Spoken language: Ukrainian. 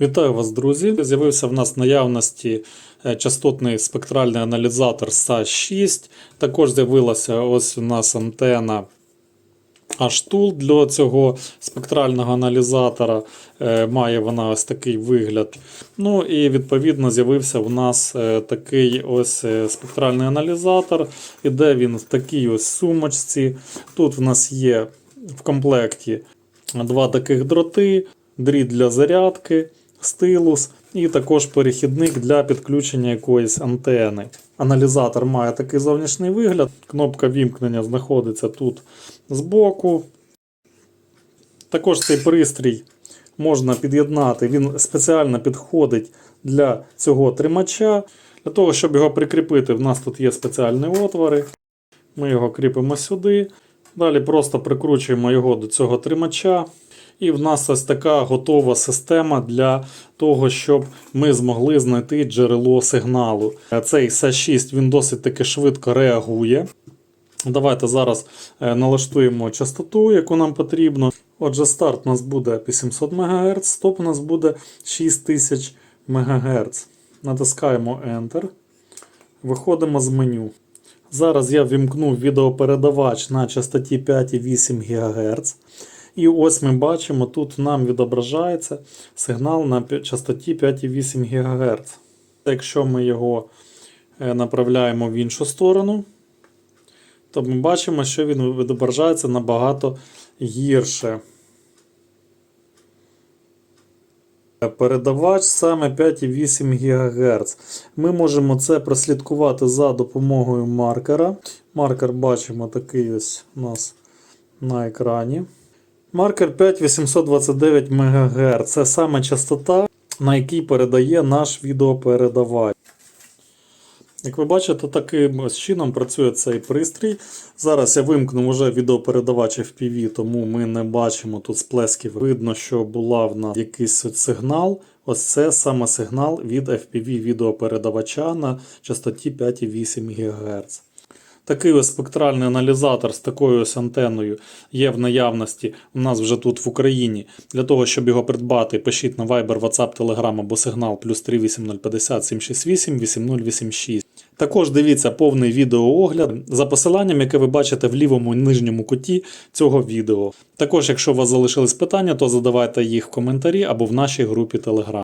Вітаю вас, друзі! З'явився в нас в наявності е, частотний спектральний аналізатор SA6. Також з'явилася ось у нас антена H-Tool для цього спектрального аналізатора. Е, Має вона ось такий вигляд. Ну і відповідно з'явився в нас е, такий ось спектральний аналізатор. Іде він в такій ось сумочці. Тут в нас є в комплекті два таких дроти, дріт для зарядки, стилус і також перехідник для підключення якоїсь антени. Аналізатор має такий зовнішній вигляд. Кнопка вімкнення знаходиться тут збоку. Також цей пристрій можна під'єднати, він спеціально підходить для цього тримача. Для того, щоб його прикріпити, в нас тут є спеціальні отвори. Ми його кріпимо сюди. Далі просто прикручуємо його до цього тримача. І в нас ось така готова система для того, щоб ми змогли знайти джерело сигналу. Цей S6 він досить таки швидко реагує. Давайте зараз е, налаштуємо частоту, яку нам потрібно. Отже, старт у нас буде 800 МГц, стоп у нас буде 6000 МГц. Натискаємо Enter. Виходимо з меню. Зараз я вімкну відеопередавач на частоті 5,8 ГГц. І ось ми бачимо, тут нам відображається сигнал на частоті 5,8 ГГц. Якщо ми його е, направляємо в іншу сторону, то ми бачимо, що він відображається набагато гірше. Передавач саме 5,8 ГГц. Ми можемо це прослідкувати за допомогою маркера. Маркер бачимо такий ось у нас на екрані. Маркер 5829 МГц. Це саме частота, на якій передає наш відеопередавач. Як ви бачите, таким чином працює цей пристрій. Зараз я вимкну вже відеопередавач FPV, тому ми не бачимо тут сплесків. Видно, що була в нас якийсь сигнал. Ось це саме сигнал від FPV відеопередавача на частоті 5,8 ГГц. Такий ось спектральний аналізатор з такою ось антеною є в наявності у нас вже тут в Україні. Для того, щоб його придбати, пишіть на Viber, WhatsApp, Telegram або сигнал плюс 38050 768 8086. Також дивіться повний відеоогляд за посиланням, яке ви бачите в лівому нижньому куті цього відео. Також, якщо у вас залишились питання, то задавайте їх в коментарі або в нашій групі Telegram.